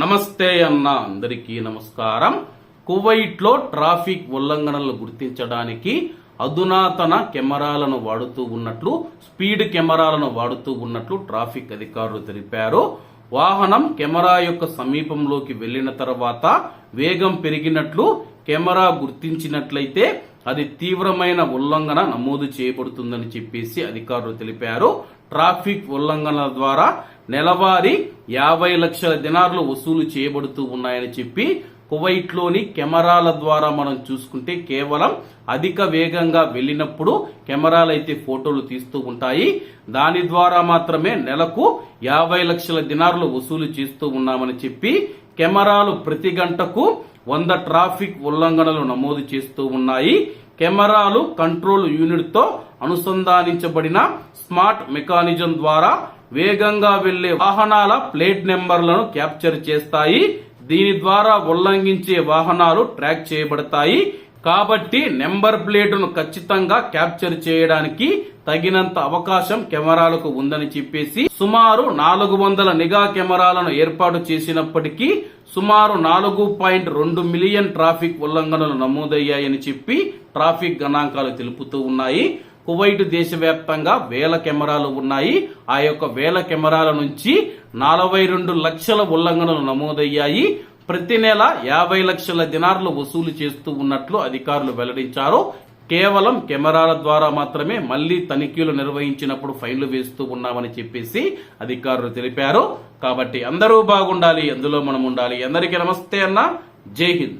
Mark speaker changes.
Speaker 1: నమస్తే అన్న అందరికీ నమస్కారం. కువైట్లో ట్రాఫిక్ ఉల్లంఘనలు గుర్తించడానికి అధునాతన కెమెరాలను వాడుతూ ఉన్నట్లు స్పీడ్ కెమెరాలను వాడుతూ ఉన్నట్లు ట్రాఫిక్ అధికారులు తెలిపారు. వాహనం కెమెరా యొక్క సమీపంలోకి వెళ్ళిన తర్వాత వేగం పెరిగినట్లు కెమెరా గుర్తించినట్లయితే అది తీవ్రమైన ఉల్లంఘన నమోదు చేయబడుతుందని చెప్పేసి అధికారులు తెలిపారు. ట్రాఫిక్ ఉల్లంఘనల ద్వారా నెలవారీ యాభై లక్షల దినార్లు వసూలు చేయబడుతూ ఉన్నాయని చెప్పి కువైట్లోని కెమెరాల ద్వారా మనం చూసుకుంటే కేవలం అధిక వేగంగా వెళ్ళినప్పుడు కెమెరాలు అయితే ఫోటోలు తీస్తూ ఉంటాయి. దాని ద్వారా మాత్రమే నెలకు యాభై లక్షల దినార్లు వసూలు చేస్తూ ఉన్నామని చెప్పి కెమెరాలు ప్రతి గంటకు వంద ట్రాఫిక్ ఉల్లంఘనలు నమోదు చేస్తూ ఉన్నాయి. కెమెరాలు కంట్రోల్ యూనిట్తో అనుసంధానించబడిన స్మార్ట్ మెకానిజం ద్వారా వేగంగా వెళ్ళే వాహనాల ప్లేట్ నెంబర్లను క్యాప్చర్ చేస్తాయి. దీని ద్వారా ఉల్లంఘించే వాహనాలు ట్రాక్ చేయబడతాయి. కాబట్టి నెంబర్ ప్లేటును ఖచ్చితంగా క్యాప్చర్ చేయడానికి తగినంత అవకాశం కెమెరాలకు ఉందని చెప్పేసి సుమారు నాలుగు వందల నిఘా కెమెరాలను ఏర్పాటు చేసినప్పటికీ సుమారు నాలుగు పాయింట్ రెండు మిలియన్ ట్రాఫిక్ ఉల్లంఘనలు నమోదయ్యాయని చెప్పి ట్రాఫిక్ గణాంకాలు తెలుపుతూ ఉన్నాయి. కువైట్ దేశవ్యాప్తంగా వేల కెమెరాలు ఉన్నాయి. ఆ యొక్క వేల కెమెరాల నుంచి నలభై రెండు లక్షల ఉల్లంఘనలు నమోదయ్యాయి. ప్రతి నెల యాభై లక్షల దినార్లు వసూలు చేస్తూ ఉన్నట్లు అధికారులు వెల్లడించారు. కేవలం కెమెరాల ద్వారా మాత్రమే మళ్ళీ తనిఖీలు నిర్వహించినప్పుడు ఫైన్లు వేస్తూ ఉన్నామని చెప్పేసి అధికారులు తెలిపారు. కాబట్టి అందరూ బాగుండాలి. అందులో మనం ఉండాలి. అందరికీ నమస్తే అన్న. జై హింద్.